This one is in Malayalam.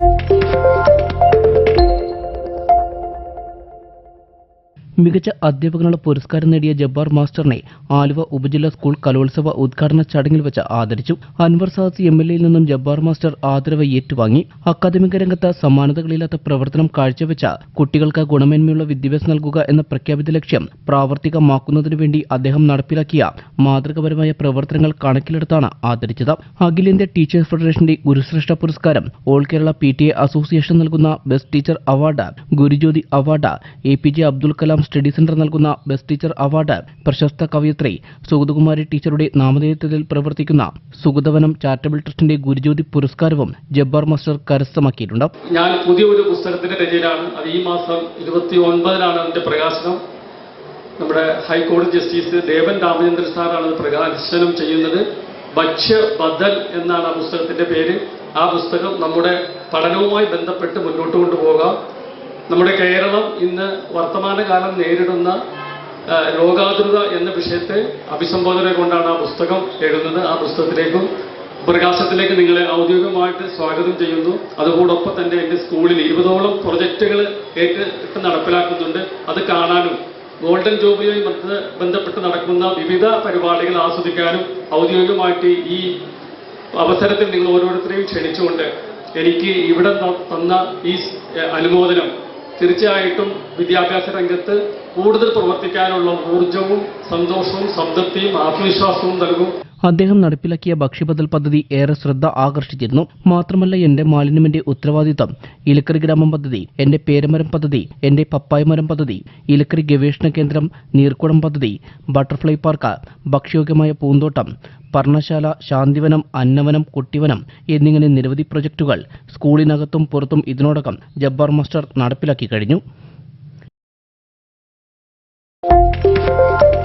Música മികച്ച അധ്യാപകനുള്ള പുരസ്കാരം നേടിയ ജബ്ബാർ മാസ്റ്ററിനെ ആലുവ ഉപജില്ലാ സ്കൂൾ കലോത്സവ ഉദ്ഘാടന ചടങ്ങിൽ വെച്ച് ആദരിച്ചു. അൻവർ സാദ് എം എൽ എയിൽ നിന്നും ജബ്ബാർ മാസ്റ്റർ ആദരവ് ഏറ്റുവാങ്ങി. അക്കാദമിക രംഗത്ത് സമാനതകളില്ലാത്ത പ്രവർത്തനം കാഴ്ചവെച്ച കുട്ടികൾക്ക് ഗുണമേന്മയുള്ള വിദ്യാഭ്യാസം നൽകുക എന്ന പ്രഖ്യാപിത ലക്ഷ്യം പ്രാവർത്തികമാക്കുന്നതിനു വേണ്ടി അദ്ദേഹം നടപ്പിലാക്കിയ മാതൃകപരമായ പ്രവർത്തനങ്ങൾ കണക്കിലെടുത്താണ് ആദരിച്ചത്. അഖിലേന്ത്യാ ടീച്ചേഴ്സ് ഫെഡറേഷന്റെ ഗുരുശ്രേഷ്ഠ പുരസ്കാരം all Kerala P T A association നൽകുന്ന best teacher award Gurujyothi award A P J Abdul Kalam study centre നൽകുന്ന ബെസ്റ്റ് ടീച്ചർ അവാർഡ് പ്രശസ്ത കവയിത്രി സുഗതകുമാരി ടീച്ചറുടെ നാമധേയത്വത്തിൽ പ്രവർത്തിക്കുന്ന സുഗതവനം ചാരിറ്റബിൾ ട്രസ്റ്റിന്റെ ഗുരുജ്യോതി പുരസ്കാരവും ജബ്ബാർ മാസ്റ്റർ കരസ്ഥമാക്കിയിട്ടുണ്ട്. ഞാൻ പുതിയൊരു പുസ്തകത്തിന്റെ രചയിലാണ് അത് ഈ മാസം ഇരുപത്തി ഒൻപതിനാണ് അതിന്റെ പ്രകാശനം. നമ്മുടെ ഹൈക്കോടതി ജസ്റ്റിസ് ദേവൻ രാമചന്ദ്രൻ സാറാണ് പ്രകാശനം ചെയ്യുന്നത്. ഭക്ഷ്യ ബദൽ എന്നാണ് ആ പുസ്തകത്തിന്റെ പേര്. ആ പുസ്തകം നമ്മുടെ പഠനവുമായി ബന്ധപ്പെട്ട് മുന്നോട്ട് കൊണ്ടുപോകാം. നമ്മുടെ കേരളം ഇന്ന് വർത്തമാനകാലം നേരിടുന്ന രോഗാതുരത എന്ന വിഷയത്തെ അഭിസംബോധന കൊണ്ടാണ് ആ പുസ്തകം എഴുതുന്നത്. ആ പുസ്തകത്തിലേക്കും പ്രകാശത്തിലേക്ക് നിങ്ങളെ ഔദ്യോഗികമായിട്ട് സ്വാഗതം ചെയ്യുന്നു. അതുകൂടൊപ്പം തന്നെ എന്റെ സ്കൂളിൽ ഇരുപതോളം പ്രൊജക്റ്റുകൾ ഏറ്റെടുത്ത് നടപ്പിലാക്കുന്നുണ്ട്. അത് കാണാനും ഗോൾഡൻ ജൂബിലിയുമായി ബന്ധപ്പെട്ട് നടക്കുന്ന വിവിധ പരിപാടികൾ ആസ്വദിക്കാനും ഔദ്യോഗികമായിട്ട് ഈ അവസരത്തിൽ നിങ്ങൾ ഓരോരുത്തരെയും ക്ഷണിച്ചുകൊണ്ട് എനിക്ക് ഇവിടെ തന്ന ഈ അനുമോദനം തീർച്ചയായിട്ടും വിദ്യാഭ്യാസ രംഗത്ത് കൂടുതൽ പ്രവർത്തിക്കാനുള്ള ഊർജവും സന്തോഷവും സംതൃപ്തിയും ആത്മവിശ്വാസവും നൽകും. അദ്ദേഹം നടപ്പിലാക്കിയ ഭക്ഷ്യബദൽ പദ്ധതി ഏറെ ശ്രദ്ധ ആകർഷിച്ചിരുന്നു. മാത്രമല്ല എന്റെ മാലിന്യമിന്റെ ഉത്തരവാദിത്തം ഇലക്കറി ഗ്രാമം പദ്ധതി എന്റെ പേരമരം പദ്ധതി എന്റെ പപ്പായമരം പദ്ധതി ഇലക്കറി ഗവേഷണ കേന്ദ്രം നീർക്കുളം പദ്ധതി ബട്ടർഫ്ലൈ പാർക്ക് ഭക്ഷ്യയോഗ്യമായ പൂന്തോട്ടം പർണശാല ശാന്തിവനം അന്നവനം കുട്ടിവനം എന്നിങ്ങനെ നിരവധി പ്രൊജക്ടുകൾ സ്കൂളിനകത്തും പുറത്തും ഇതിനോടകം ജബ്ബാർ മാസ്റ്റർ നടപ്പിലാക്കി കഴിഞ്ഞു. Thank you.